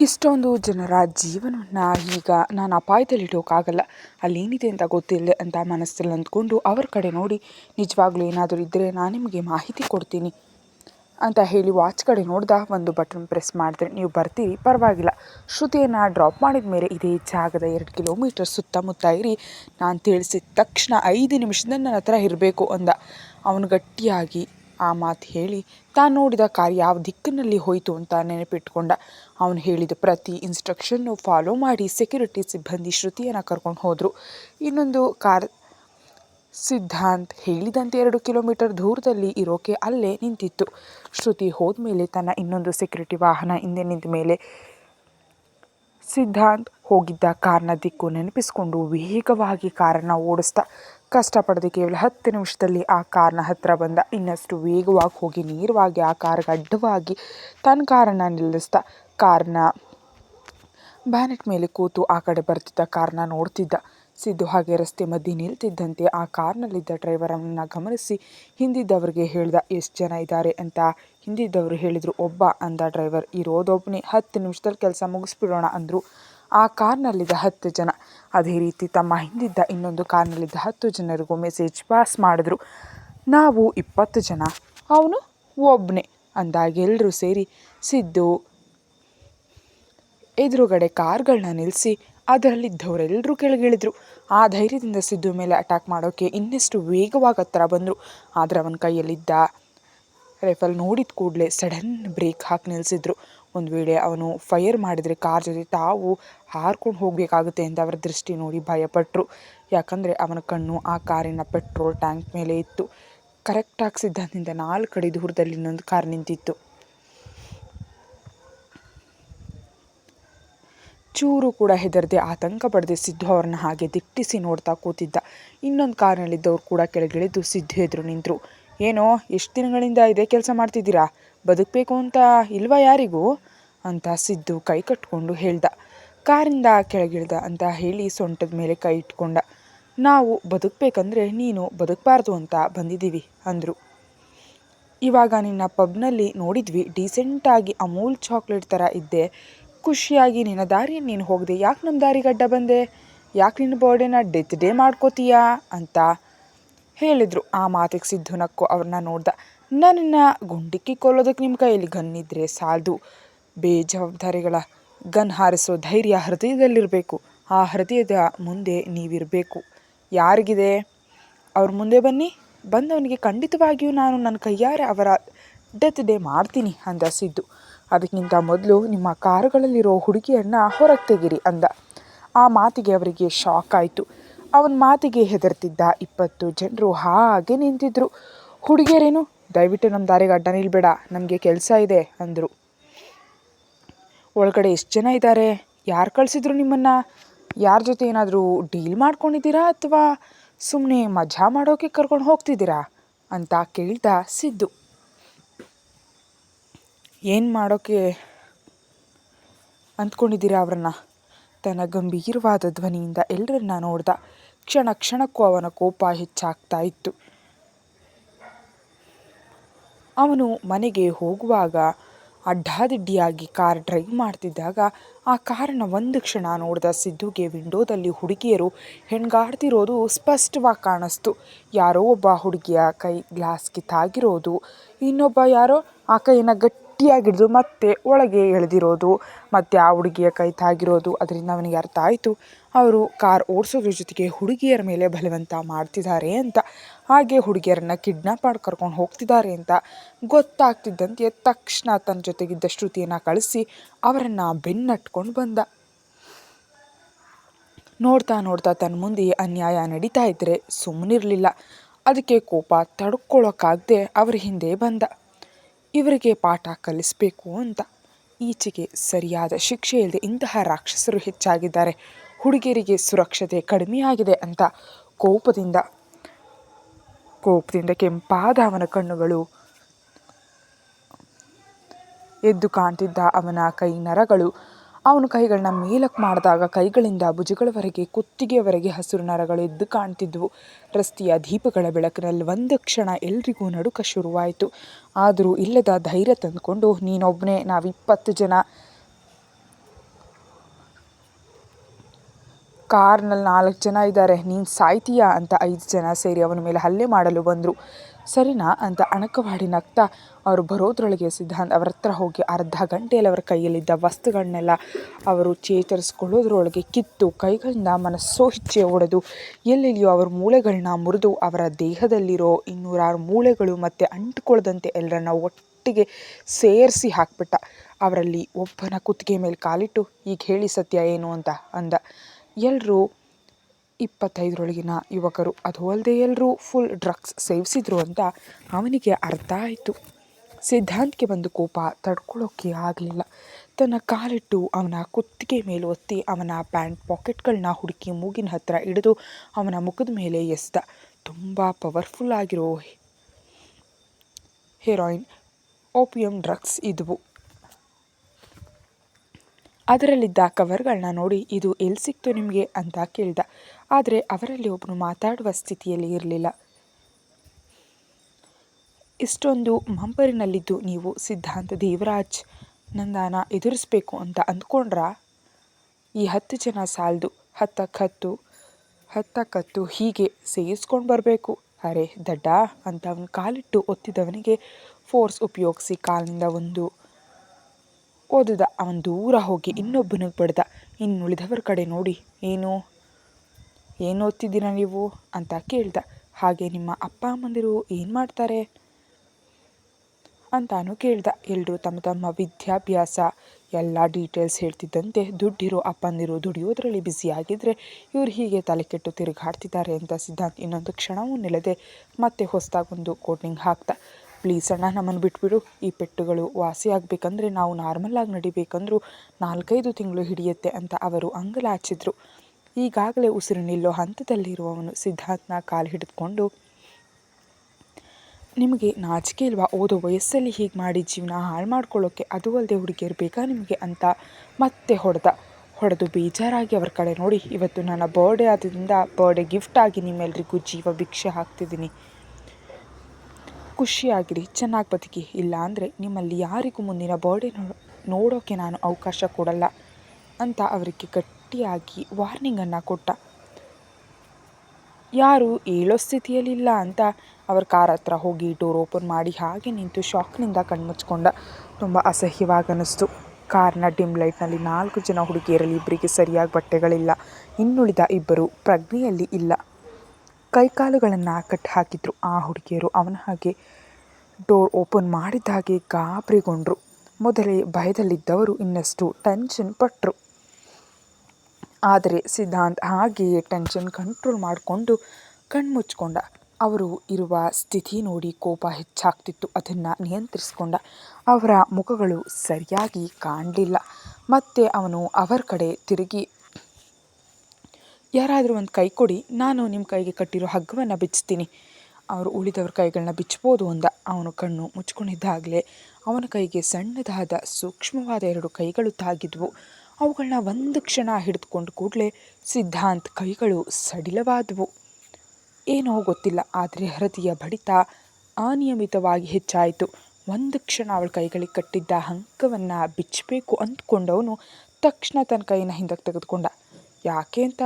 ಇಷ್ಟೊಂದು ಜನರ ಜೀವನವನ್ನು ಈಗ ನಾನು ಅಪಾಯದಲ್ಲಿಡೋಕ್ಕಾಗಲ್ಲ ಅಲ್ಲೇನಿದೆ ಅಂತ ಗೊತ್ತಿಲ್ಲ ಅಂತ ಮನಸ್ಸಲ್ಲಿ ಅಂದ್ಕೊಂಡು ಅವ್ರ ಕಡೆ ನೋಡಿ ನಿಜವಾಗ್ಲೂ ಏನಾದರೂ ಇದ್ದರೆ ನಾನು ನಿಮಗೆ ಮಾಹಿತಿ ಕೊಡ್ತೀನಿ ಅಂತ ಹೇಳಿ ವಾಚ್ ಕಡೆ ನೋಡ್ದ ಒಂದು ಬಟನ್ ಪ್ರೆಸ್ ಮಾಡಿದ್ರೆ ನೀವು ಬರ್ತೀರಿ, ಪರವಾಗಿಲ್ಲ. ಶ್ರುತಿಯನ್ನು ಡ್ರಾಪ್ ಮಾಡಿದ ಮೇಲೆ ಇದೇ ಜಾಗದ ಎರಡು ಕಿಲೋಮೀಟರ್ ಸುತ್ತಮುತ್ತ ಇರಿ. ನಾನು ತಿಳಿಸಿದ ತಕ್ಷಣ ಐದು ನಿಮಿಷದಲ್ಲಿ ನನ್ನ ಹತ್ರ ಇರಬೇಕು ಅಂದ. ಅವನು ಗಟ್ಟಿಯಾಗಿ ಆ ಮಾತು ಹೇಳಿ ತಾನು ನೋಡಿದ ಕಾರ್ ಯಾವ ದಿಕ್ಕಿನಲ್ಲಿ ಹೋಯಿತು ಅಂತ ನೆನಪಿಟ್ಕೊಂಡ. ಅವನು ಹೇಳಿದ ಪ್ರತಿ ಇನ್ಸ್ಟ್ರಕ್ಷನ್ನು ಫಾಲೋ ಮಾಡಿ ಸೆಕ್ಯೂರಿಟಿ ಸಿಬ್ಬಂದಿ ಶ್ರುತಿಯನ್ನು ಕರ್ಕೊಂಡು ಹೋದರು. ಇನ್ನೊಂದು ಕಾರ್ ಸಿದ್ಧಾಂತ್ ಹೇಳಿದಂತೆ ಎರಡು ಕಿಲೋಮೀಟರ್ ದೂರದಲ್ಲಿ ಇರೋಕೆ ಅಲ್ಲೇ ನಿಂತಿತ್ತು. ಶ್ರುತಿ ಹೋದ ಮೇಲೆ ತನ್ನ ಇನ್ನೊಂದು ಸೆಕ್ಯೂರಿಟಿ ವಾಹನ ಹಿಂದೆ ನಿಂತ ಮೇಲೆ ಸಿದ್ಧಾಂತ್ ಹೋಗಿದ್ದ ಕಾರ್ನ ದಿಕ್ಕು ನೆನಪಿಸ್ಕೊಂಡು ವೇಗವಾಗಿ ಕಾರನ್ನು ಓಡಿಸ್ದ ಕಷ್ಟಪಡದೆ ಕೇವಲ ಹತ್ತು ನಿಮಿಷದಲ್ಲಿ ಆ ಕಾರ್ನ ಹತ್ತಿರ ಬಂದ. ಇನ್ನಷ್ಟು ವೇಗವಾಗಿ ಹೋಗಿ ನೇರವಾಗಿ ಆ ಕಾರ್ಗೆ ಅಡ್ಡವಾಗಿ ತನ್ನ ಕಾರನ್ನು ನಿಲ್ಲಿಸ್ದ. ಕಾರ್ನ ಬ್ಯಾನೆಟ್ ಮೇಲೆ ಕೂತು ಆ ಕಡೆ ಬರ್ತಿದ್ದ ಕಾರ್ನ ನೋಡ್ತಿದ್ದ. ಸಿದ್ದು ಹಾಗೆ ರಸ್ತೆ ಮಧ್ಯೆ ನಿಲ್ತಿದ್ದಂತೆ ಆ ಕಾರ್ನಲ್ಲಿದ್ದ ಡ್ರೈವರನ್ನು ಗಮನಿಸಿ ಹಿಂದಿದ್ದವರಿಗೆ ಹೇಳ್ದ, ಎಷ್ಟು ಜನ ಇದ್ದಾರೆ ಅಂತ ಹಿಂದಿದ್ದವರು ಹೇಳಿದರು. ಒಬ್ಬ, ಅಂದ ಡ್ರೈವರ್ ಇರೋದೊಬ್ಬನೇ ಹತ್ತು ನಿಮಿಷದಲ್ಲಿ ಕೆಲಸ ಮುಗಿಸ್ಬಿಡೋಣ, ಅಂದರು. ಆ ಕಾರ್ನಲ್ಲಿದ್ದ ಹತ್ತು ಜನ. ಅದೇ ರೀತಿ ತಮ್ಮ ಹಿಂದಿದ್ದ ಇನ್ನೊಂದು ಕಾರ್ನಲ್ಲಿದ್ದ ಹತ್ತು ಜನರಿಗೂ ಮೆಸೇಜ್ ಪಾಸ್ ಮಾಡಿದ್ರು. ನಾವು ಇಪ್ಪತ್ತು ಜನ. ಅವನು ಒಬ್ಬನೇ ಅಂದಾಗ ಎಲ್ಲರೂ ಸೇರಿ ಸಿದ್ದು ಎದುರುಗಡೆ ಕಾರ್ಗಳನ್ನ ನಿಲ್ಲಿಸಿ ಅದರಲ್ಲಿದ್ದವರೆಲ್ಲರೂ ಕೆಳಗಿಳಿದ್ರು. ಆ ಧೈರ್ಯದಿಂದ ಸಿದ್ದು ಮೇಲೆ ಅಟ್ಯಾಕ್ ಮಾಡೋಕ್ಕೆ ಇನ್ನಷ್ಟು ವೇಗವಾಗಿ ಹತ್ತಿರ ಬಂದರು. ಆದರೆ ಅವನ ಕೈಯಲ್ಲಿದ್ದ ರೈಫಲ್ ನೋಡಿದ ಕೂಡಲೇ ಸಡನ್ ಬ್ರೇಕ್ ಹಾಕಿ ನಿಲ್ಲಿಸಿದ್ರು ಒಂದು ವೇಳೆ ಅವನು ಫೈರ್ ಮಾಡಿದರೆ ಕಾರ್ ಜೊತೆ ತಾವು ಹಾರ್ಕೊಂಡು ಹೋಗಬೇಕಾಗುತ್ತೆ ಅಂತ ಅವರ ದೃಷ್ಟಿ ನೋಡಿ ಭಯಪಟ್ಟರು ಯಾಕಂದರೆ ಅವನ ಕಣ್ಣು ಆ ಕಾರಿನ ಪೆಟ್ರೋಲ್ ಟ್ಯಾಂಕ್ ಮೇಲೆ ಇತ್ತು. ಕರೆಕ್ಟಾಗಿ ಸಿದ್ಧಾಂತದಿಂದ ನಾಲ್ಕು ಅಡಿ ದೂರದಲ್ಲಿ ಇನ್ನೊಂದು ಕಾರ್ ನಿಂತಿತ್ತು. ಚೂರು ಕೂಡ ಹೆದರದೆ ಆತಂಕ ಪಡೆದು ಸಿದ್ದು ಅವ್ರನ್ನ ಹಾಗೆ ದಿಟ್ಟಿಸಿ ನೋಡ್ತಾ ಕೂತಿದ್ದ. ಇನ್ನೊಂದು ಕಾರಿನಲ್ಲಿದ್ದವರು ಕೂಡ ಕೆಳಗಿಳಿದು ಸಿದ್ದು ಎದುರು ನಿಂತರು. ಏನೋ ಎಷ್ಟು ದಿನಗಳಿಂದ ಇದೇ ಕೆಲಸ ಮಾಡ್ತಿದ್ದೀರಾ? ಬದುಕಬೇಕು ಅಂತ ಇಲ್ವಾ ಯಾರಿಗೂ? ಅಂತ ಸಿದ್ದು ಕೈ ಕಟ್ಕೊಂಡು ಹೇಳ್ದ. ಕಾರಿಂದ ಕೆಳಗಿಳ್ದ ಅಂತ ಹೇಳಿ ಸೊಂಟದ ಮೇಲೆ ಕೈ ಇಟ್ಕೊಂಡ. ನಾವು ಬದುಕಬೇಕಂದ್ರೆ ನೀನು ಬದುಕಬಾರ್ದು ಅಂತ ಬಂದಿದ್ದೀವಿ ಅಂದರು. ಇವಾಗ ನಿನ್ನ ಪಬ್ನಲ್ಲಿ ನೋಡಿದ್ವಿ ಡೀಸೆಂಟಾಗಿ ಅಮೂಲ್ ಚಾಕ್ಲೇಟ್ ಥರ ಇದ್ದೆ. ಖುಷಿಯಾಗಿ ನಿನ್ನ ದಾರಿಯನ್ನು ನೀನು ಹೋಗಿದೆ, ಯಾಕೆ ನಮ್ಮ ದಾರಿಗಡ್ಡ ಬಂದೆ? ಯಾಕೆ ನಿನ್ನ ಬರ್ಡೇನ ಡೆತ್ ಡೇ ಮಾಡ್ಕೋತೀಯಾ? ಅಂತ ಹೇಳಿದರು, ಆ ಮಾತಿಗೆ ಸಿದ್ದು ನಕ್ಕು ಅವ್ರನ್ನ ನೋಡ್ದ. ನನ್ನನ್ನು ಗುಂಡಿಕ್ಕಿ ಕೊಲ್ಲೋದಕ್ಕೆ ನಿಮ್ಮ ಕೈಯಲ್ಲಿ ಗನ್ ಇದ್ದರೆ ಸಾಲದು. ಬೇಜವಾಬ್ದಾರಿಗಳ ಗನ್ ಹಾರಿಸೋ ಧೈರ್ಯ ಹೃದಯದಲ್ಲಿರಬೇಕು. ಆ ಹೃದಯದ ಮುಂದೆ ನೀವಿರಬೇಕು. ಯಾರಿಗಿದೆ? ಅವ್ರ ಮುಂದೆ ಬನ್ನಿ. ಬಂದವನಿಗೆ ಖಂಡಿತವಾಗಿಯೂ ನಾನು ನನ್ನ ಕೈಯಾರೆ ಅವರ ಡೆತ್ ಡೇ ಮಾಡ್ತೀನಿ, ಅಂದ ಸಿದ್ದು. ಅದಕ್ಕಿಂತ ಮೊದಲು ನಿಮ್ಮ ಕಾರುಗಳಲ್ಲಿರೋ ಹುಡುಗಿಯನ್ನು ಹೊರಗೆ ತೆಗಿರಿ, ಅಂದ. ಆ ಮಾತಿಗೆ ಅವರಿಗೆ ಶಾಕ್ ಆಯಿತು. ಅವನ ಮಾತಿಗೆ ಹೆದರ್ತಿದ್ದ ಇಪ್ಪತ್ತು ಜನರು ಹಾಗೆ ನಿಂತಿದ್ರು. ಹುಡುಗಿಯರೇನು? ದಯವಿಟ್ಟು ನಮ್ಮ ದಾರಿಗೆ ಅಡ್ಡ ನಿಲ್ಬೇಡ. ನಮಗೆ ಕೆಲಸ ಇದೆ, ಅಂದರು. ಒಳಗಡೆ ಎಷ್ಟು ಜನ ಇದ್ದಾರೆ ಯಾರು ಕಳಿಸಿದ್ರು ನಿಮ್ಮನ್ನು? ಯಾರ ಜೊತೆ ಏನಾದರೂ ಡೀಲ್ ಮಾಡ್ಕೊಂಡಿದ್ದೀರಾ ಅಥವಾ ಸುಮ್ಮನೆ ಮಜಾ ಮಾಡೋಕೆ ಕರ್ಕೊಂಡು ಹೋಗ್ತಿದ್ದೀರಾ? ಅಂತ ಕೇಳ್ತಾ ಸಿದ್ದು. ಏನು ಮಾಡೋಕ್ಕೆ ಅಂದ್ಕೊಂಡಿದ್ದೀರಾ ಅವರನ್ನು? ತನ್ನ ಗಂಭೀರವಾದ ಧ್ವನಿಯಿಂದ ಎಲ್ಲರನ್ನ ನೋಡ್ದ ಕ್ಷಣ ಕ್ಷಣಕ್ಕೂ ಅವನ ಕೋಪ ಹೆಚ್ಚಾಗ್ತಾ ಇತ್ತು. ಅವನು ಮನೆಗೆ ಹೋಗುವಾಗ ಅಡ್ಡಾದಿಡ್ಡಿಯಾಗಿ ಕಾರ್ ಡ್ರೈವ್ ಮಾಡ್ತಿದ್ದಾಗ ಆ ಕಾರನ್ನ ಒಂದು ಕ್ಷಣ ನೋಡಿದ ಸಿದ್ದುಗೆ ವಿಂಡೋದಲ್ಲಿ ಹುಡುಗಿಯರು ಹೆಣ್ಗಾಡ್ತಿರೋದು ಸ್ಪಷ್ಟವಾಗಿ ಕಾಣಿಸ್ತು. ಯಾರೋ ಒಬ್ಬ ಹುಡುಗಿಯ ಕೈ ಗ್ಲಾಸ್ ಕಿತ್ತಾಗಿರೋದು ಇನ್ನೊಬ್ಬ ಯಾರೋ ಆ ಕೈಯನ್ನು ಗಟ್ಟಿಯಾಗಿ ಹಿಡಿದು ಮತ್ತೆ ಒಳಗೆ ಎಳೆದಿರೋದು, ಮತ್ತು ಆ ಹುಡುಗಿಯ ಕೈ ತಾಗಿರೋದು, ಅದರಿಂದ ಅವನಿಗೆ ಅರ್ಥ ಆಯಿತು. ಅವರು ಕಾರ್ ಓಡಿಸೋದ್ರ ಜೊತೆಗೆ ಹುಡುಗಿಯರ ಮೇಲೆ ಬಲವಂತ ಮಾಡ್ತಿದ್ದಾರೆ ಅಂತ. ಹಾಗೆ ಹುಡುಗಿಯರನ್ನು ಕಿಡ್ನಾಪ್ ಮಾಡಿ ಕರ್ಕೊಂಡು ಹೋಗ್ತಿದ್ದಾರೆ ಅಂತ ಗೊತ್ತಾಗ್ತಿದ್ದಂತೆ ತಕ್ಷಣ ತನ್ನ ಜೊತೆಗಿದ್ದ ಶ್ರುತಿಯನ್ನು ಕಳಿಸಿ ಅವರನ್ನು ಬೆನ್ನಟ್ಕೊಂಡು ಬಂದ. ನೋಡ್ತಾ ನೋಡ್ತಾ ತನ್ನ ಮುಂದೆ ಅನ್ಯಾಯ ನಡೀತಾ ಇದ್ದರೆ ಸುಮ್ಮನಿರಲಿಲ್ಲ ಅದಕ್ಕೆ ಕೋಪ ತಡ್ಕೊಳ್ಳೋಕ್ಕಾಗದೆ ಅವರ ಹಿಂದೆ ಬಂದ. ಇವರಿಗೆ ಪಾಠ ಕಲಿಸಬೇಕು ಅಂತ. ಈಚೆಗೆ ಸರಿಯಾದ ಶಿಕ್ಷೆ ಇಲ್ಲದೆ ಇಂತಹ ರಾಕ್ಷಸರು ಹೆಚ್ಚಾಗಿದ್ದಾರೆ. ಹುಡುಗಿಯರಿಗೆ ಸುರಕ್ಷತೆ ಕಡಿಮೆಯಾಗಿದೆ ಅಂತ ಕೋಪದಿಂದ ಕೋಪದಿಂದ ಕೆಂಪಾದ ಅವನ ಕಣ್ಣುಗಳು ಎದ್ದು ಕಾಣ್ತಿದ್ದ ಅವನ ಕೈ ನರಗಳು ಅವನು ಕೈಗಳನ್ನ ಮೇಲಕ್ಕೆ ಮಾಡಿದಾಗ ಕೈಗಳಿಂದ ಭುಜಗಳವರೆಗೆ, ಕುತ್ತಿಗೆಯವರೆಗೆ ಹಸಿರು ನರಗಳು ಎದ್ದು ಕಾಣ್ತಿದ್ವು. ರಸ್ತೆಯ ದೀಪಗಳ ಬೆಳಕಿನಲ್ಲಿ ಒಂದು ಕ್ಷಣ ಎಲ್ರಿಗೂ ನಡುಕ ಶುರುವಾಯಿತು. ಆದರೂ ಇಲ್ಲದ ಧೈರ್ಯ ತಂದುಕೊಂಡು ನೀನೊಬ್ಬನೇ ನಾವು ಇಪ್ಪತ್ತು ಜನ. ಕಾರ್ನಲ್ಲಿ ನಾಲ್ಕು ಜನ ಇದ್ದಾರೆ. ನೀನು ಸಾಯ್ತೀಯಾ? ಅಂತ ಐದು ಜನ ಸೇರಿ ಅವನ ಮೇಲೆ ಹಲ್ಲೆ ಮಾಡಲು ಬಂದರು. ಸರಿನಾ ಅಂತ ಅಣಕವಾಡಿ ನಗ್ತಾ ಅವರು ಬರೋದ್ರೊಳಗೆ ಸಿದ್ಧಾಂತ್ ಅವ್ರ ಹತ್ರ ಹೋಗಿ ಅರ್ಧ ಗಂಟೆಯಲ್ಲಿ ಅವರ ಕೈಯಲ್ಲಿದ್ದ ವಸ್ತುಗಳನ್ನೆಲ್ಲ ಅವರು ಚೇತರಿಸ್ಕೊಳ್ಳೋದ್ರೊಳಗೆ ಕಿತ್ತು ಕೈಗಳಿಂದ ಮನಸ್ಸೋ ಇಚ್ಛೆ ಒಡೆದು ಎಲ್ಲೆಲ್ಲಿಯೋ ಅವ್ರ ಮೂಳೆಗಳನ್ನ ಮುರಿದು ಅವರ ದೇಹದಲ್ಲಿರೋ ಇನ್ನೂರಾರು ಮೂಳೆಗಳು ಮತ್ತು ಅಂಟುಕೊಳ್ಳದಂತೆ ಎಲ್ಲರನ್ನ ಒಟ್ಟಿಗೆ ಸೇರಿಸಿ ಹಾಕ್ಬಿಟ್ಟ. ಅವರಲ್ಲಿ ಒಬ್ಬನ ಕುತ್ತಿಗೆ ಮೇಲೆ ಕಾಲಿಟ್ಟು, ಈಗ ಹೇಳಿ ಸತ್ಯ ಏನು? ಅಂತ ಅಂದ. ಎಲ್ಲರೂ ಇಪ್ಪತ್ತೈದರೊಳಗಿನ ಯುವಕರು. ಅದು ಅಲ್ಲದೆ ಎಲ್ಲರೂ ಫುಲ್ ಡ್ರಗ್ಸ್ ಸೇವಿಸಿದ್ರು ಅಂತ ಅವನಿಗೆ ಅರ್ಥ ಆಯಿತು. ಸಿದ್ಧಾಂತ್ಗೆ ಬಂದು ಕೋಪ ತಡ್ಕೊಳ್ಳೋಕ್ಕೆ ಆಗಲಿಲ್ಲ. ತನ್ನ ಕಾಲಿಟ್ಟು ಅವನ ಕುತ್ತಿಗೆ ಮೇಲೆ ಒತ್ತಿ ಅವನ ಪ್ಯಾಂಟ್ ಪಾಕೆಟ್ಗಳನ್ನ ಹುಡುಕಿ ಮೂಗಿನ ಹತ್ತಿರ ಹಿಡಿದು ಅವನ ಮುಖದ ಮೇಲೆ ಎಸ್ದ. ತುಂಬ ಪವರ್ಫುಲ್ ಆಗಿರೋ ಹೆರಾಯಿನ್. ಓಪಿಯಂ ಡ್ರಗ್ಸ್ ಇದ್ವು. ಅದರಲ್ಲಿದ್ದ ಕವರ್ಗಳನ್ನ ನೋಡಿ ಇದು ಎಲ್ಲಿ ಸಿಕ್ತು ನಿಮಗೆ ಅಂತ ಕೇಳ್ದ. ಆದರೆ ಅವರಲ್ಲಿ ಒಬ್ಬನು ಮಾತಾಡುವ ಸ್ಥಿತಿಯಲ್ಲಿ ಇರಲಿಲ್ಲ. ಇಷ್ಟೊಂದು ಮಂಪರಿನಲ್ಲಿದ್ದು ನೀವು ಸಿದ್ಧಾಂತ ದೇವರಾಜ್, ನಂದಾನ ಎದುರಿಸ್ಬೇಕು ಅಂತ ಅಂದ್ಕೊಂಡ್ರಾ? ಈ ಹತ್ತು ಜನ ಸಾಲದು ಹತ್ತಕ್ಕತ್ತು ಹತ್ತಕ್ಕತ್ತು ಹೀಗೆ ಸೇರಿಸ್ಕೊಂಡು ಬರಬೇಕು. ಅರೆ ದಡ್ಡ ಅಂತ ಅವನು ಕಾಲಿಟ್ಟು ಒತ್ತಿದವನಿಗೆ ಫೋರ್ಸ್ ಉಪಯೋಗಿಸಿ ಕಾಲಿನಿಂದ ಒಂದು ಓದಿದ ಅವನು ದೂರ ಹೋಗಿ ಇನ್ನೊಬ್ಬನಿಗೆ ಬಡ್ದ ಇನ್ನುಳಿದವರ ಕಡೆ ನೋಡಿ, ಏನು? ಏನು ಓದ್ತಿದ್ದೀರಾ ನೀವು? ಅಂತ ಕೇಳ್ದ. ಹಾಗೆ ನಿಮ್ಮ ಅಪ್ಪ ಅಮ್ಮಂದಿರು ಏನು ಮಾಡ್ತಾರೆ? ಅಂತಾನು ಕೇಳ್ದ. ಎಲ್ಲರೂ ತಮ್ಮ ತಮ್ಮ ವಿದ್ಯಾಭ್ಯಾಸ, ಎಲ್ಲ ಡೀಟೇಲ್ಸ್ ಹೇಳ್ತಿದ್ದಂತೆ ದುಡ್ಡಿರೋ ಅಪ್ಪಂದಿರು ದುಡಿಯೋದ್ರಲ್ಲಿ ಬ್ಯುಸಿಯಾಗಿದ್ದರೆ ಇವರು ಹೀಗೆ ತಲೆ ಕೆಟ್ಟು ತಿರುಗಾಡ್ತಿದ್ದಾರೆ ಅಂತ ಸಿದ್ಧಾಂತ್ ಇನ್ನೊಂದು ಕ್ಷಣವೂ ನಿಲ್ಲದೆ ಮತ್ತೆ ಹೊಸದಾಗೊಂದು ಕೋಟಿಂಗ್ ಹಾಕ್ದ. ಪ್ಲೀಸ್ ಅಣ್ಣ, ನಮ್ಮನ್ನು ಬಿಟ್ಬಿಡು. ಈ ಪೆಟ್ಟುಗಳು ವಾಸಿ ಆಗಬೇಕಂದ್ರೆ ನಾವು ನಾರ್ಮಲ್ಲಾಗಿ ನಡಿಬೇಕಂದ್ರೂ ನಾಲ್ಕೈದು ತಿಂಗಳು ಹಿಡಿಯುತ್ತೆ ಅಂತ ಅವರು ಅಂಗಲಾಚಿದ್ರು ಈಗಾಗಲೇ ಉಸಿರು ನಿಲ್ಲೋ ಹಂತದಲ್ಲಿರುವವನು ಸಿದ್ಧಾರ್ಥನ ಕಾಲು ಹಿಡಿದುಕೊಂಡು, ನಿಮಗೆ ನಾಚಿಕೆ ಇಲ್ವಾ? ಓದೋ ವಯಸ್ಸಲ್ಲಿ ಹೀಗೆ ಮಾಡಿ ಜೀವನ ಹಾಳು ಮಾಡ್ಕೊಳ್ಳೋಕ್ಕೆ ಅದು ಅಲ್ಲದೆ ಹುಡುಗಿಯರು ಬೇಕಾ ನಿಮಗೆ? ಅಂತ ಮತ್ತೆ ಹೊಡೆದ. ಹೊಡೆದು ಬೇಜಾರಾಗಿ ಅವರ ಕಡೆ ನೋಡಿ, ಇವತ್ತು ನನ್ನ ಬರ್ಡೇ ಆದ್ದರಿಂದ ಬರ್ಡೇ ಆಗಿ ನಿಮ್ಮೆಲ್ರಿಗೂ ಜೀವ ಭಿಕ್ಷೆ ಹಾಕ್ತಿದ್ದೀನಿ. ಖುಷಿಯಾಗಿರಿ, ಚೆನ್ನಾಗಿ ಬದುಕಿ. ಇಲ್ಲ ಅಂದರೆ ನಿಮ್ಮಲ್ಲಿ ಯಾರಿಗೂ ಮುಂದಿನ ಬರ್ಡೇ ನೋಡೋಕ್ಕೆ ನಾನು ಅವಕಾಶ ಕೊಡಲ್ಲ ಅಂತ ಅವರಿಗೆ ಗಟ್ಟಿಯಾಗಿ ವಾರ್ನಿಂಗನ್ನು ಕೊಟ್ಟ. ಯಾರು ಹೇಳೋ ಸ್ಥಿತಿಯಲ್ಲಿಲ್ಲ ಅಂತ ಅವ್ರ ಕಾರ್ ಹತ್ರ ಹೋಗಿ ಡೋರ್ ಓಪನ್ ಮಾಡಿ ಹಾಗೆ ನಿಂತು ಶಾಕ್ನಿಂದ ಕಣ್ಮುಚ್ಕೊಂಡ. ತುಂಬ ಅಸಹ್ಯವಾಗಿ ಅನ್ನಿಸ್ತು. ಕಾರ್ನ ಡಿಮ್ ಲೈಟ್ನಲ್ಲಿ ನಾಲ್ಕು ಜನ ಹುಡುಗಿಯರಲ್ಲಿ ಇಬ್ಬರಿಗೆ ಸರಿಯಾಗಿ ಬಟ್ಟೆಗಳಿಲ್ಲ. ಇನ್ನುಳಿದ ಇಬ್ಬರು ಪ್ರಜ್ಞೆಯಲ್ಲಿ ಇಲ್ಲ. ಕೈಕಾಲುಗಳನ್ನು ಕಟ್ಟಿ ಹಾಕಿದ್ರು. ಆ ಹುಡುಗಿಯರು ಅವನ ಹಾಗೆ ಡೋರ್ ಓಪನ್ ಮಾಡಿದ ಹಾಗೆ ಗಾಬರಿಗೊಂಡ್ರು. ಮೊದಲೇ ಭಯದಲ್ಲಿದ್ದವರು ಇನ್ನಷ್ಟು ಟೆನ್ಷನ್ ಪಟ್ಟರು ಆದರೆ ಸಿದ್ಧಾಂತ್ ಹಾಗೆಯೇ ಟೆನ್ಷನ್ ಕಂಟ್ರೋಲ್ ಮಾಡಿಕೊಂಡು ಕಣ್ಮುಚ್ಕೊಂಡ ಅವರು ಇರುವ ಸ್ಥಿತಿ ನೋಡಿ ಕೋಪ ಹೆಚ್ಚಾಗ್ತಿತ್ತು. ಅದನ್ನು ನಿಯಂತ್ರಿಸ್ಕೊಂಡ. ಅವರ ಮುಖಗಳು ಸರಿಯಾಗಿ ಕಾಣಲಿಲ್ಲ. ಮತ್ತೆ ಅವನು ಅವರ ಕಡೆ ತಿರುಗಿ ಯಾರಾದರೂ ಒಂದು ಕೈ ಕೊಡಿ, ನಾನು ನಿಮ್ಮ ಕೈಗೆ ಕಟ್ಟಿರೋ ಹಗ್ಗವನ್ನು ಬಿಚ್ತೀನಿ. ಅವರು ಉಳಿದವ್ರ ಕೈಗಳನ್ನ ಬಿಚ್ಚಬೋದು ಅಂದ ಅವನು ಕಣ್ಣು ಮುಚ್ಕೊಂಡಿದ್ದಾಗಲೇ ಅವನ ಕೈಗೆ ಸಣ್ಣದಾದ ಸೂಕ್ಷ್ಮವಾದ ಎರಡು ಕೈಗಳು ತಾಗಿದ್ವು. ಅವುಗಳನ್ನ ಒಂದು ಕ್ಷಣ ಹಿಡಿದುಕೊಂಡು ಕೂಡಲೇ ಸಿದ್ಧಾಂತ್ ಕೈಗಳು ಸಡಿಲವಾದವು. ಏನೋ ಗೊತ್ತಿಲ್ಲ, ಆದರೆ ಹೃದಯ ಬಡಿತ ಅನಿಯಮಿತವಾಗಿ ಹೆಚ್ಚಾಯಿತು. ಒಂದು ಕ್ಷಣ ಅವಳ ಕೈಗಳಿಗೆ ಕಟ್ಟಿದ್ದ ಹಂಕವನ್ನು ಬಿಚ್ಚಬೇಕು ಅಂದ್ಕೊಂಡವನು ತಕ್ಷಣ ತನ್ನ ಕೈನ ಹಿಂದಕ್ಕೆ ತೆಗೆದುಕೊಂಡ. ಯಾಕೆ ಅಂತ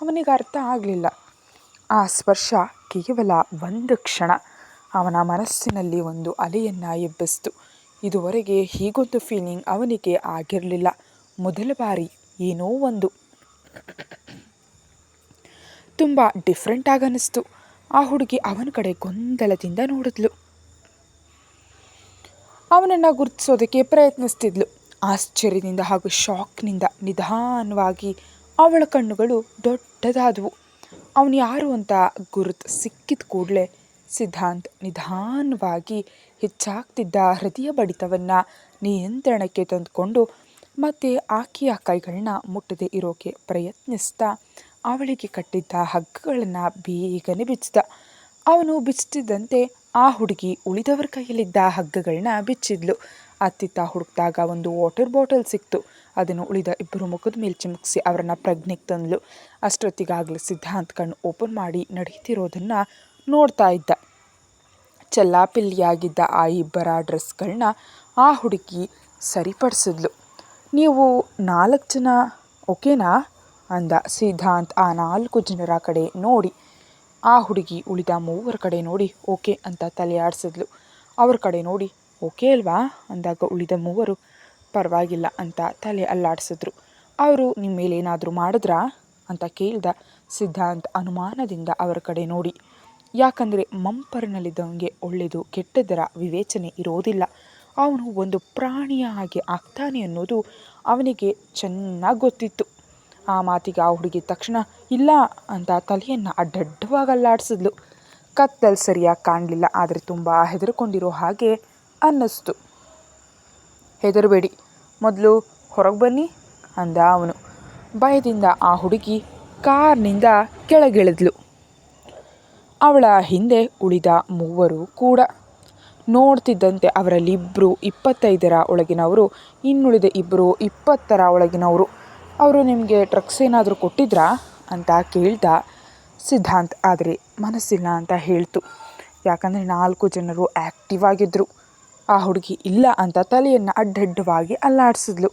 ಅವನಿಗೆ ಅರ್ಥ ಆಗಲಿಲ್ಲ. ಆ ಸ್ಪರ್ಶ ಕೇವಲ ಒಂದು ಕ್ಷಣ. ಅವನ ಮನಸ್ಸಿನಲ್ಲಿ ಒಂದು ಅಲೆಯನ್ನು ಎಬ್ಬಿಸ್ತು. ಇದುವರೆಗೆ ಹೀಗೊಂದು ಫೀಲಿಂಗ್ ಅವನಿಗೆ ಆಗಿರಲಿಲ್ಲ. ಮೊದಲ ಬಾರಿ ಏನೋ ಒಂದು. ತುಂಬ ಡಿಫ್ರೆಂಟಾಗಿ ಅನ್ನಿಸ್ತು ಆ ಹುಡುಗಿ ಅವನ ಕಡೆ ಗೊಂದಲದಿಂದ ನೋಡಿದ್ಲು. ಅವನನ್ನು ಗುರುತಿಸೋದಕ್ಕೆ ಪ್ರಯತ್ನಿಸ್ತಿದ್ಲು. ಆಶ್ಚರ್ಯದಿಂದ ಹಾಗೂ ಶಾಕ್ನಿಂದ ನಿಧಾನವಾಗಿ ಅವಳ ಕಣ್ಣುಗಳು ದೊಡ್ಡದಾದವು. ಅವನು ಯಾರು ಅಂತ ಗುರುತು ಸಿಕ್ಕಿದ ಕೂಡಲೇ ಸಿದ್ಧಾಂತ್ ನಿಧಾನವಾಗಿ ಹೆಚ್ಚಾಗ್ತಿದ್ದ ಹೃದಯ ಬಡಿತವನ್ನು ನಿಯಂತ್ರಣಕ್ಕೆ ತಂದುಕೊಂಡು ಮತ್ತೆ ಆಕೆಯ ಕೈಗಳನ್ನ ಮುಟ್ಟದೆ ಇರೋಕೆ ಪ್ರಯತ್ನಿಸ್ತಾ ಅವಳಿಗೆ ಕಟ್ಟಿದ್ದ ಹಗ್ಗಗಳನ್ನು ಬೇಗನೆ ಬಿಚ್ಚಿದ. ಅವನು ಬಿಚ್ಚಿದಂತೆ ಆ ಹುಡುಗಿ ಉಳಿದವರ ಕೈಯಲ್ಲಿದ್ದ ಹಗ್ಗಗಳನ್ನ ಬಿಚ್ಚಿದ್ಲು. ಅತ್ತಿತ್ತ ಹುಡುಕಿದಾಗ ಒಂದು ವಾಟರ್ ಬಾಟಲ್ ಸಿಕ್ತು. ಅದನ್ನು ಉಳಿದ ಇಬ್ಬರು ಮುಖದ ಮೇಲೆ ಚಿಮುಕಿಸಿ ಅವರನ್ನು ಪ್ರಜ್ಞೆಗೆ ತಂದ್ಲು. ಅಷ್ಟೊತ್ತಿಗಾಗಲೇ ಸಿದ್ಧಾಂತ್ ಕಣ್ಣು ಓಪನ್ ಮಾಡಿ ನಡೀತಿರೋದನ್ನು ನೋಡ್ತಾ ಇದ್ದ. ಚಲ್ಲಾಪಿಲ್ಲಿಯಾಗಿದ್ದ ಆ ಇಬ್ಬರ ಡ್ರೆಸ್ಗಳನ್ನ ಆ ಹುಡುಗಿ ಸರಿಪಡಿಸಿದ್ಲು. ನೀವು ನಾಲ್ಕು ಜನ, ಓಕೆನಾ? ಅಂದ ಸಿದ್ಧಾಂತ್ ಆ ನಾಲ್ಕು ಜನರ ಕಡೆ ನೋಡಿ. ಆ ಹುಡುಗಿ ಉಳಿದ ಮೂವರ ಕಡೆ ನೋಡಿ, ಓಕೆ ಅಂತ ತಲೆ ಆಡಿಸಿದ್ಲು ಅವ್ರ ಕಡೆ ನೋಡಿ ಓಕೆ ಅಲ್ವಾ ಅಂದಾಗ ಉಳಿದ ಮೂವರು ಪರವಾಗಿಲ್ಲ ಅಂತ ತಲೆ ಅಲ್ಲಾಡಿಸಿದ್ರು. ಅವರು ನಿಮ್ಮ ಮೇಲೆ ಏನಾದರೂ ಮಾಡಿದ್ರಾ? ಅಂತ ಕೇಳಿದ ಸಿದ್ಧಾಂತ್ ಅನುಮಾನದಿಂದ ಅವರ ಕಡೆ ನೋಡಿ. ಯಾಕಂದರೆ ಮಂಪರಿನಲ್ಲಿದ್ದವನಿಗೆ ಒಳ್ಳೆಯದು ಕೆಟ್ಟದರ ವಿವೇಚನೆ ಇರೋದಿಲ್ಲ. ಅವನು ಒಂದು ಪ್ರಾಣಿಯ ಹಾಗೆ ಆಗ್ತಾನೆ ಅನ್ನೋದು ಅವನಿಗೆ ಚೆನ್ನಾಗಿ ಗೊತ್ತಿತ್ತು. ಆ ಮಾತಿಗೆ ಆ ಹುಡುಗಿ ತಕ್ಷಣ, ಇಲ್ಲ ಅಂತ ತಲೆಯನ್ನು ಅಡ್ಡಡ್ಡವಾಗಿ ಅಲ್ಲಾಡಿಸಿದ್ಲು. ಕತ್ತಲ್ಲಿ ಸರಿಯಾಗಿ ಕಾಣಲಿಲ್ಲ, ಆದರೆ ತುಂಬ ಹೆದರ್ಕೊಂಡಿರೋ ಹಾಗೆ ಅನ್ನಿಸ್ತು. ಹೆದರಬೇಡಿ. ಮೊದಲು ಹೊರಗೆ ಬನ್ನಿ ಅಂದ ಅವನು. ಭಯದಿಂದ ಆ ಹುಡುಗಿ ಕಾರ್ನಿಂದ ಕೆಳಗಿಳಿದ್ಲು. ಅವಳ ಹಿಂದೆ ಉಳಿದ ಮೂವರು ಕೂಡ. ನೋಡ್ತಿದ್ದಂತೆ ಅವರಲ್ಲಿಬ್ಬರು ಇಪ್ಪತ್ತೈದರ ಒಳಗಿನವರು, ಇನ್ನುಳಿದ ಇಬ್ಬರು ಇಪ್ಪತ್ತರ ಒಳಗಿನವರು. ಅವರು ನಿಮಗೆ ಡ್ರಗ್ಸ್ ಏನಾದರೂ ಕೊಟ್ಟಿದ್ರಾ? ಅಂತ ಕೇಳ್ತಾ ಸಿದ್ಧಾಂತ್. ಆದರೆ ಮನಸ್ಸಿಲ್ಲ ಅಂತ ಹೇಳ್ತು. ಯಾಕಂದರೆ ನಾಲ್ಕು ಜನರು ಆ್ಯಕ್ಟಿವ್ ಆಗಿದ್ದರು ಆ ಹುಡುಗಿ ಇಲ್ಲ ಅಂತ ತಲೆಯನ್ನು ಅಡ್ಡಡ್ಡವಾಗಿ ಅಲ್ಲಾಡಿಸಿದ್ಲು.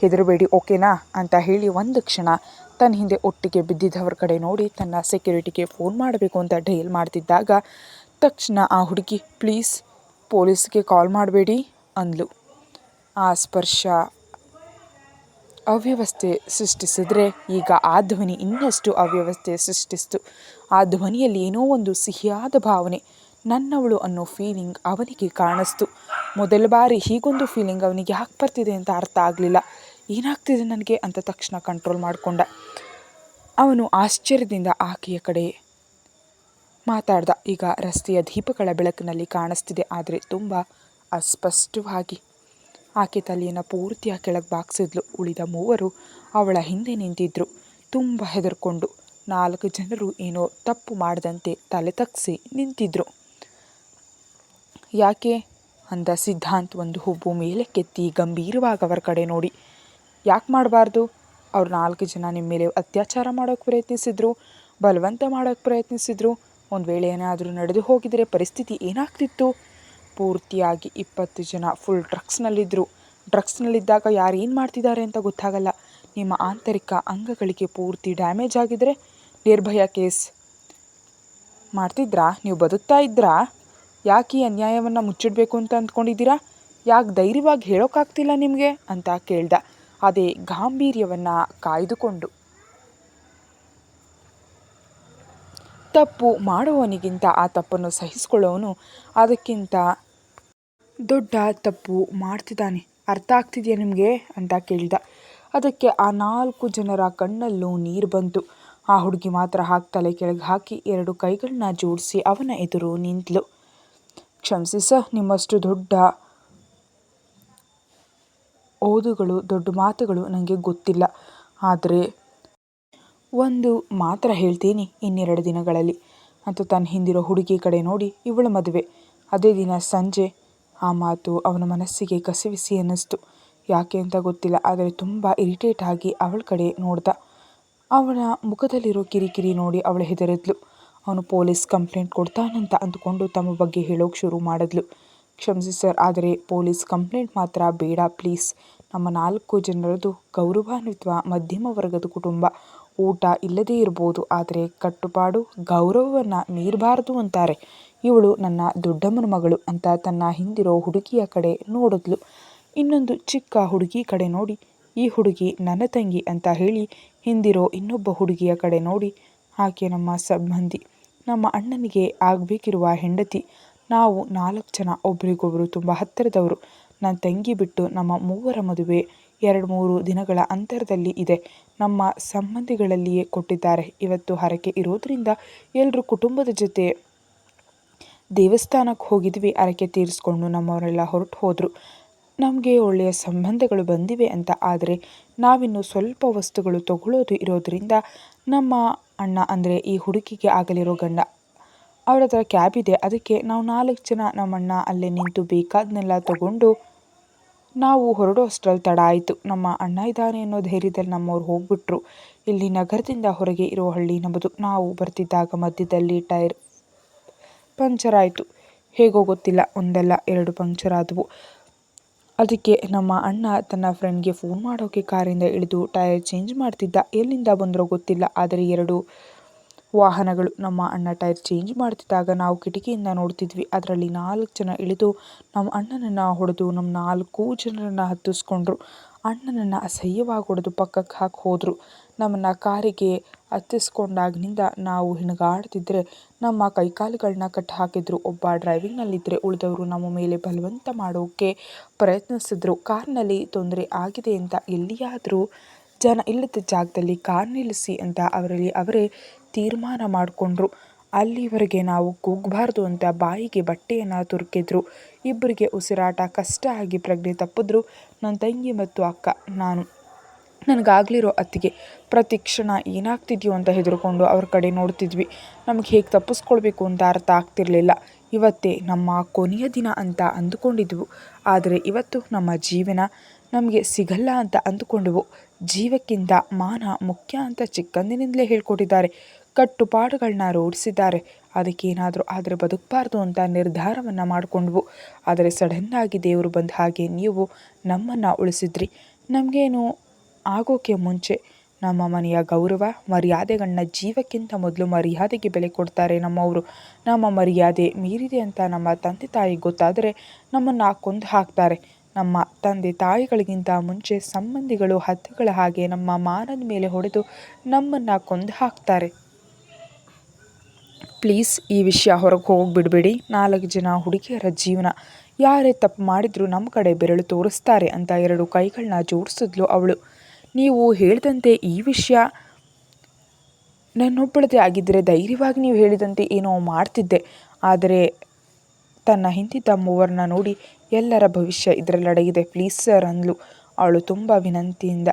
ಹೆದರಬೇಡಿ, ಓಕೆನಾ? ಅಂತ ಹೇಳಿ ಒಂದು ಕ್ಷಣ ತನ್ನ ಹಿಂದೆ ಒಟ್ಟಿಗೆ ಬಿದ್ದಿದ್ದವ್ರ ಕಡೆ ನೋಡಿ ತನ್ನ ಸೆಕ್ಯೂರಿಟಿಗೆ ಫೋನ್ ಮಾಡಬೇಕು ಅಂತ ಡೈಲ್ ಮಾಡ್ತಿದ್ದಾಗ ತಕ್ಷಣ ಆ ಹುಡುಗಿ, ಪ್ಲೀಸ್ ಪೊಲೀಸ್ಗೆ ಕಾಲ್ ಮಾಡಬೇಡಿ, ಅಂದ್ಲು. ಆ ಸ್ಪರ್ಶ ಅವ್ಯವಸ್ಥೆ ಸೃಷ್ಟಿಸಿದ್ರೆ ಈಗ ಆ ಧ್ವನಿ ಇನ್ನಷ್ಟು ಅವ್ಯವಸ್ಥೆ ಸೃಷ್ಟಿಸ್ತು. ಆ ಧ್ವನಿಯಲ್ಲಿ ಏನೋ ಒಂದು ಸಿಹಿಯಾದ ಭಾವನೆ. ನನ್ನವಳು ಅನ್ನೋ ಫೀಲಿಂಗ್ ಅವನಿಗೆ ಕಾಣಿಸ್ತು. ಮೊದಲ ಬಾರಿ ಹೀಗೊಂದು ಫೀಲಿಂಗ್ ಅವನಿಗೆ ಯಾಕೆ ಬರ್ತಿದೆ ಅಂತ ಅರ್ಥ ಆಗಲಿಲ್ಲ. ಏನಾಗ್ತಿದೆ ನನಗೆ ಅಂತ ತಕ್ಷಣ ಕಂಟ್ರೋಲ್ ಮಾಡಿಕೊಂಡ. ಅವನು ಆಶ್ಚರ್ಯದಿಂದ ಆಕೆಯ ಕಡೆ ಮಾತಾಡ್ದ. ಈಗ ರಸ್ತೆಯ ದೀಪಗಳ ಬೆಳಕಿನಲ್ಲಿ ಕಾಣಿಸ್ತಿದೆ, ಆದರೆ ತುಂಬ ಅಸ್ಪಷ್ಟವಾಗಿ. ಆಕೆ ತಲೆಯನ್ನು ಪೂರ್ತಿಯಾಗಿ ಕೆಳಗೆ ಬಾಗಿಸಿದ್ಲು. ಉಳಿದ ಮೂವರು ಅವಳ ಹಿಂದೆ ನಿಂತಿದ್ದರು ತುಂಬ ಹೆದರ್ಕೊಂಡು ನಾಲ್ಕು ಜನರು ಏನೋ ತಪ್ಪು ಮಾಡದಂತೆ ತಲೆ ತಗ್ಸಿ ನಿಂತಿದ್ರು. ಯಾಕೆ? ಅಂದ ಸಿದ್ಧಾಂತ್ ಒಂದು ಹುಬ್ಬು ಮೇಲೆ ಕೆತ್ತಿ ಗಂಭೀರವಾಗಿ ಅವರ ಕಡೆ ನೋಡಿ. ಯಾಕೆ ಮಾಡಬಾರ್ದು? ಅವ್ರು ನಾಲ್ಕು ಜನ ನಿಮ್ಮ ಮೇಲೆ ಅತ್ಯಾಚಾರ ಮಾಡೋಕ್ಕೆ ಪ್ರಯತ್ನಿಸಿದ್ರು, ಬಲವಂತ ಮಾಡೋಕ್ಕೆ ಪ್ರಯತ್ನಿಸಿದ್ರು. ಒಂದು ವೇಳೆ ಏನಾದರೂ ನಡೆದು ಹೋಗಿದರೆ ಪರಿಸ್ಥಿತಿ ಏನಾಗ್ತಿತ್ತು? ಪೂರ್ತಿಯಾಗಿ ಇಪ್ಪತ್ತು ಜನ ಫುಲ್ ಡ್ರಗ್ಸ್ನಲ್ಲಿದ್ದರು ಡ್ರಗ್ಸ್ನಲ್ಲಿದ್ದಾಗ ಯಾರು ಏನು ಮಾಡ್ತಿದ್ದಾರೆ ಅಂತ ಗೊತ್ತಾಗಲ್ಲ. ನಿಮ್ಮ ಆಂತರಿಕ ಅಂಗಗಳಿಗೆ ಪೂರ್ತಿ ಡ್ಯಾಮೇಜ್ ಆಗಿದ್ದರೆ ನಿರ್ಭಯ ಕೇಸ್. ಮಾಡ್ತಿದ್ರಾ? ನೀವು ಬದುಕ್ತಾ ಇದ್ರಾ? ಯಾಕೆ ಈ ಅನ್ಯಾಯವನ್ನು ಮುಚ್ಚಿಡಬೇಕು ಅಂತ ಅಂದ್ಕೊಂಡಿದ್ದೀರಾ? ಯಾಕೆ ಧೈರ್ಯವಾಗಿ ಹೇಳೋಕ್ಕಾಗ್ತಿಲ್ಲ ನಿಮಗೆ? ಅಂತ ಕೇಳ್ದ. ಅದೇ ಗಾಂಭೀರ್ಯವನ್ನು ಕಾಯ್ದುಕೊಂಡು. ತಪ್ಪು ಮಾಡುವವನಿಗಿಂತ ಆ ತಪ್ಪನ್ನು ಸಹಿಸಿಕೊಳ್ಳೋನು ಅದಕ್ಕಿಂತ ದೊಡ್ಡ ತಪ್ಪು ಮಾಡ್ತಿದ್ದಾನೆ. ಅರ್ಥ ಆಗ್ತಿದೆಯಾ ನಿಮಗೆ? ಅಂತ ಕೇಳಿದ. ಅದಕ್ಕೆ ಆ ನಾಲ್ಕು ಜನರ ಕಣ್ಣಲ್ಲೂ ನೀರು ಬಂತು. ಆ ಹುಡುಗಿ ಮಾತ್ರ ಹಾಕಿ ತಲೆ ಕೆಳಗೆ ಹಾಕಿ ಎರಡು ಕೈಗಳನ್ನ ಜೋಡಿಸಿ ಅವನ ಎದುರು ನಿಂತಳು ಕ್ಷಮಿಸಿ ಸರ್, ನಿಮ್ಮಷ್ಟು ದೊಡ್ಡ ಓದುಗಳು, ದೊಡ್ಡ ಮಾತುಗಳು ನನಗೆ ಗೊತ್ತಿಲ್ಲ. ಆದರೆ ಒಂದು ಮಾತ್ರ ಹೇಳ್ತೀನಿ ಇನ್ನೆರಡು ದಿನಗಳಲ್ಲಿ. ಅಂತ ತನ್ನ ಹಿಂದಿರೋ ಹುಡುಗಿ ಕಡೆ ನೋಡಿ ಇವಳ ಮದುವೆ. ಅದೇ ದಿನ ಸಂಜೆ ಆ ಮಾತು ಅವನ ಮನಸ್ಸಿಗೆ ಕಸಿವಿಸಿ ಅನ್ನಿಸ್ತು. ಯಾಕೆ ಅಂತ ಗೊತ್ತಿಲ್ಲ, ಆದರೆ ತುಂಬ ಇರಿಟೇಟ್ ಆಗಿ ಅವಳ ಕಡೆ ನೋಡ್ದ. ಅವನ ಮುಖದಲ್ಲಿರೋ ಕಿರಿಕಿರಿ ನೋಡಿ ಅವಳು ಹೆದರಿದ್ಲು. ಅವನು ಪೊಲೀಸ್ ಕಂಪ್ಲೇಂಟ್ ಕೊಡ್ತಾನಂತ ಅಂದ್ಕೊಂಡು ತಮ್ಮ ಬಗ್ಗೆ ಹೇಳೋಕೆ ಶುರು ಮಾಡಿದ್ಲು. ಕ್ಷಮಿಸಿ ಸರ್, ಆದರೆ ಪೊಲೀಸ್ ಕಂಪ್ಲೇಂಟ್ ಮಾತ್ರ ಬೇಡ ಪ್ಲೀಸ್. ನಮ್ಮ ನಾಲ್ಕು ಜನರದು ಗೌರವಾನ್ವಿತ ಮಧ್ಯಮ ವರ್ಗದ ಕುಟುಂಬ. ಊಟ ಇಲ್ಲದೇ ಇರ್ಬೋದು, ಆದರೆ ಕಟ್ಟುಪಾಡು, ಗೌರವವನ್ನು ಮೀರಬಾರ್ದು ಅಂತಾರೆ. ಇವಳು ನನ್ನ ದೊಡ್ಡಮ್ಮನ ಮಗಳು ಅಂತ ತನ್ನ ಹಿಂದಿರೋ ಹುಡುಗಿಯ ಕಡೆ ನೋಡಿದ್ಲು. ಇನ್ನೊಂದು ಚಿಕ್ಕ ಹುಡುಗಿ ಕಡೆ ನೋಡಿ, ಈ ಹುಡುಗಿ ನನ್ನ ತಂಗಿ ಅಂತ ಹೇಳಿ ಹಿಂದಿರೋ ಇನ್ನೊಬ್ಬ ಹುಡುಗಿಯ ಕಡೆ ನೋಡಿ, ಆಕೆ ನಮ್ಮ ಸಂಬಂಧಿ. ನಮ್ಮ ಅಣ್ಣನಿಗೆ ಆಗಬೇಕಿರುವ ಹೆಂಡತಿ. ನಾವು ನಾಲ್ಕು ಜನ ಒಬ್ರಿಗೊಬ್ಬರು ತುಂಬ ಹತ್ತಿರದವರು. ನನ್ನ ತಂಗಿ ಬಿಟ್ಟು ನಮ್ಮ ಮೂವರ ಮದುವೆ ಎರಡು ಮೂರು ದಿನಗಳ ಅಂತರದಲ್ಲಿ ಇದೆ. ನಮ್ಮ ಸಂಬಂಧಿಗಳಲ್ಲಿಯೇ ಕೊಟ್ಟಿದ್ದಾರೆ. ಇವತ್ತು ಹರಕೆ ಇರೋದರಿಂದ ಎಲ್ಲರೂ ಕುಟುಂಬದ ಜೊತೆ ದೇವಸ್ಥಾನಕ್ಕೆ ಹೋಗಿದ್ವಿ. ಹರಕೆ ತೀರಿಸ್ಕೊಂಡು ನಮ್ಮವರೆಲ್ಲ ಹೊರಟು ಹೋದರು. ನಮಗೆ ಒಳ್ಳೆಯ ಸಂಬಂಧಗಳು ಬಂದಿವೆ ಅಂತ. ಆದರೆ ನಾವಿನ್ನು ಸ್ವಲ್ಪ ವಸ್ತುಗಳು ತಗೊಳ್ಳೋದು ಇರೋದರಿಂದ ನಮ್ಮ ಅಣ್ಣ ಅಂದರೆ ಈ ಹುಡುಗಿಗೆ ಆಗಲಿರೋ ಗಂಡ. ಅವ್ರ ಹತ್ರ ಕ್ಯಾಬ್ ಇದೆ, ಅದಕ್ಕೆ ನಾವು ನಾಲ್ಕು ಜನ ನಮ್ಮಣ್ಣ ಅಲ್ಲೇ ನಿಂತು ಬೇಕಾದನ್ನೆಲ್ಲ ತಗೊಂಡು ನಾವು ಹೊರಡೋ ಅಷ್ಟರಲ್ಲಿ ತಡ ಆಯಿತು. ನಮ್ಮ ಅಣ್ಣ ಇದ್ದಾನೆ ಅನ್ನೋ ಧೈರ್ಯದಲ್ಲಿ ನಮ್ಮವ್ರು ಹೋಗ್ಬಿಟ್ರು. ಇಲ್ಲಿ ನಗರದಿಂದ ಹೊರಗೆ ಇರೋ ಹಳ್ಳಿ ನಮ್ಮದು. ನಾವು ಬರ್ತಿದ್ದಾಗ ಮಧ್ಯದಲ್ಲಿ ಟೈರ್ ಪಂಚರ್ ಆಯಿತು. ಹೇಗೋ ಗೊತ್ತಿಲ್ಲ, ಒಂದಲ್ಲ ಎರಡು ಪಂಕ್ಚರ್ ಆದವು. ಅದಕ್ಕೆ ನಮ್ಮ ಅಣ್ಣ ತನ್ನ ಫ್ರೆಂಡ್ಗೆ ಫೋನ್ ಮಾಡೋಕೆ ಕಾರಿಂದ ಇಳಿದು ಟೈರ್ ಚೇಂಜ್ ಮಾಡ್ತಿದ್ದ. ಎಲ್ಲಿಂದ ಬಂದರೋ ಗೊತ್ತಿಲ್ಲ. ಆದರೆ ಎರಡು ವಾಹನಗಳು ನಮ್ಮ ಅಣ್ಣ ಟೈರ್ ಚೇಂಜ್ ಮಾಡ್ತಿದ್ದಾಗ ನಾವು ಕಿಟಕಿಯಿಂದ ನೋಡ್ತಿದ್ವಿ. ಅದರಲ್ಲಿ ನಾಲ್ಕು ಜನ ಇಳಿದು ನಮ್ಮ ಅಣ್ಣನನ್ನು ಹೊಡೆದು ನಮ್ಮ ನಾಲ್ಕು ಜನರನ್ನು ಹತ್ತಿಸ್ಕೊಂಡ್ರು. ಅಣ್ಣನನ್ನು ಅಸಹ್ಯವಾಗಿ ಹೊಡೆದು ಪಕ್ಕಕ್ಕೆ ಹಾಕಿ ಹೋದರು. ನಮ್ಮನ್ನು ಕಾರಿಗೆ ಹತ್ತಿಸ್ಕೊಂಡಾಗಿನಿಂದ ನಾವು ಹೆಣಗಾಡ್ತಿದ್ರೆ ನಮ್ಮ ಕೈಕಾಲುಗಳನ್ನ ಕಟ್ಟಿ ಹಾಕಿದ್ರು ಒಬ್ಬ ಡ್ರೈವಿಂಗ್ನಲ್ಲಿದ್ದರೆ ಉಳಿದವರು ನಮ್ಮ ಮೇಲೆ ಬಲವಂತ ಮಾಡೋಕ್ಕೆ ಪ್ರಯತ್ನಿಸಿದ್ರು. ಕಾರ್ನಲ್ಲಿ ತೊಂದರೆ ಆಗಿದೆ ಅಂತ ಎಲ್ಲಿಯಾದರೂ ಜನ ಇಲ್ಲದ ಜಾಗದಲ್ಲಿ ಕಾರ್ ನಿಲ್ಲಿಸಿ ಅಂತ ಅವರಲ್ಲಿ ಅವರೇ ತೀರ್ಮಾನ ಮಾಡಿಕೊಂಡ್ರು. ಅಲ್ಲಿವರೆಗೆ ನಾವು ಕೂಗಬಾರ್ದು ಅಂತ ಬಾಯಿಗೆ ಬಟ್ಟೆಯನ್ನು ತುರುಕಿದ್ರು. ಇಬ್ಬರಿಗೆ ಉಸಿರಾಟ ಕಷ್ಟ ಆಗಿ ಪ್ರಜ್ಞೆ ತಪ್ಪಿದ್ರು. ನನ್ನ ತಂಗಿ ಮತ್ತು ಅಕ್ಕ, ನಾನು ನನಗಾಗಲಿರೋ ಅತ್ತಿಗೆ, ಪ್ರತಿ ಕ್ಷಣ ಏನಾಗ್ತಿದೆಯೋ ಅಂತ ಹೆದರ್ಕೊಂಡು ಅವ್ರ ಕಡೆ ನೋಡ್ತಿದ್ವಿ. ನಮಗೆ ಹೇಗೆ ತಪ್ಪಿಸ್ಕೊಳ್ಬೇಕು ಅಂತ ಅರ್ಥ ಆಗ್ತಿರಲಿಲ್ಲ. ಇವತ್ತೇ ನಮ್ಮ ಕೊನೆಯ ದಿನ ಅಂತ ಅಂದುಕೊಂಡಿದ್ವು. ಆದರೆ ಇವತ್ತು ನಮ್ಮ ಜೀವನ ನಮಗೆ ಸಿಗಲ್ಲ ಅಂತ ಅಂದುಕೊಂಡೆವು. ಜೀವಕ್ಕಿಂತ ಮಾನ ಮುಖ್ಯ ಅಂತ ಚಿಕ್ಕಂದಿನಿಂದಲೇ ಹೇಳ್ಕೊಟ್ಟಿದ್ದಾರೆ. ಕಟ್ಟುಪಾಡುಗಳನ್ನ ರೂಢಿಸಿದ್ದಾರೆ. ಅದಕ್ಕೇನಾದರೂ ಆದರೆ ಬದುಕಬಾರ್ದು ಅಂತ ನಿರ್ಧಾರವನ್ನು ಮಾಡಿಕೊಂಡ್ವು. ಆದರೆ ಸಡನ್ನಾಗಿ ದೇವರು ಬಂದ ಹಾಗೆ ನೀವು ನಮ್ಮನ್ನು ಉಳಿಸಿದ್ರಿ. ನಮಗೇನು ಆಗೋಕ್ಕೆ ಮುಂಚೆ ನಮ್ಮ ಮನೆಯ ಗೌರವ, ಮರ್ಯಾದೆಗಳನ್ನ ಜೀವಕ್ಕಿಂತ ಮೊದಲು ಮರ್ಯಾದೆಗೆ ಬೆಲೆ ಕೊಡ್ತಾರೆ ನಮ್ಮವರು. ನಮ್ಮ ಮರ್ಯಾದೆ ಮೀರಿದೆ ಅಂತ ನಮ್ಮ ತಂದೆ ತಾಯಿ ಗೊತ್ತಾದರೆ ನಮ್ಮನ್ನು ಕೊಂದು ಹಾಕ್ತಾರೆ. ನಮ್ಮ ತಂದೆ ತಾಯಿಗಳಿಗಿಂತ ಮುಂಚೆ ಸಂಬಂಧಿಗಳು ಹದ್ದುಗಳ ಹಾಗೆ ನಮ್ಮ ಮಾನದ ಮೇಲೆ ಹೊಡೆದು ನಮ್ಮನ್ನು ಕೊಂದು ಹಾಕ್ತಾರೆ. ಪ್ಲೀಸ್ ಈ ವಿಷಯ ಹೊರಗೆ ಹೋಗಿಬಿಡಬೇಡಿ. ನಾಲ್ಕು ಜನ ಹುಡುಗಿಯರ ಜೀವನ. ಯಾರೇ ತಪ್ಪು ಮಾಡಿದರೂ ನಮ್ಮ ಕಡೆ ಬೆರಳು ತೋರಿಸ್ತಾರೆ ಅಂತ ಎರಡು ಕೈಗಳನ್ನ ಜೋಡಿಸಿದ್ಲು ಅವಳು. ನೀವು ಹೇಳಿದಂತೆ ಈ ವಿಷಯ ನನ್ನೊಬ್ಬಳದೇ ಆಗಿದ್ದರೆ ಧೈರ್ಯವಾಗಿ ನೀವು ಹೇಳಿದಂತೆ ಏನೋ ಮಾಡ್ತಿದ್ದೆ. ಆದರೆ ತನ್ನ ಹಿಂದಿದ್ದ ಮೂವರನ್ನ ನೋಡಿ ಎಲ್ಲರ ಭವಿಷ್ಯ ಇದರಲ್ಲಿ ಅಡಗಿದೆ ಪ್ಲೀಸ್ ಸರ್ ಅಂದ್ಲು. ಅವಳು ತುಂಬ ವಿನಂತಿಯಿಂದ.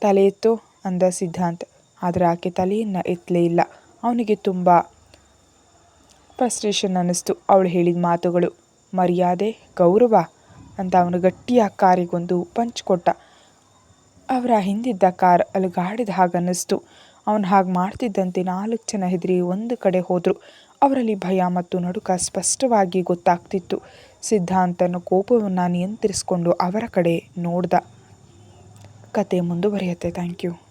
ತಲೆ ಎತ್ತು ಅಂದ ಸಿದ್ಧಾಂತ್. ಆದರೆ ಆಕೆ ತಲೆಯನ್ನು ಎತ್ತಲೇ ಇಲ್ಲ. ಅವನಿಗೆ ತುಂಬ ಫ್ರಸ್ಟ್ರೇಷನ್ ಅನ್ನಿಸ್ತು. ಅವಳು ಹೇಳಿದ ಮಾತುಗಳು ಮರ್ಯಾದೆ, ಗೌರವ ಅಂತ ಅವನು ಗಟ್ಟಿಯ ಕಾರಿಗೊಂದು ಪಂಚ್ ಕೊಟ್ಟ. ಅವರ ಹಿಂದಿದ್ದ ಕಾರ್ ಅಲುಗಾಡಿದ ಹಾಗನ್ನಿಸ್ತು. ಅವನು ಹಾಗೆ ಮಾಡ್ತಿದ್ದಂತೆ ನಾಲ್ಕು ಜನ ಹೆದರಿ ಒಂದು ಕಡೆ ಹೋದರು. ಅವರಲ್ಲಿ ಭಯ ಮತ್ತು ನಡುಕ ಸ್ಪಷ್ಟವಾಗಿ ಗೊತ್ತಾಗ್ತಿತ್ತು. ಸಿದ್ಧಾಂತನ ಕೋಪವನ್ನು ನಿಯಂತ್ರಿಸಿಕೊಂಡು ಅವರ ಕಡೆ ನೋಡ್ದ. ಕತೆ ಮುಂದುವರಿಯುತ್ತೆ. Thank you.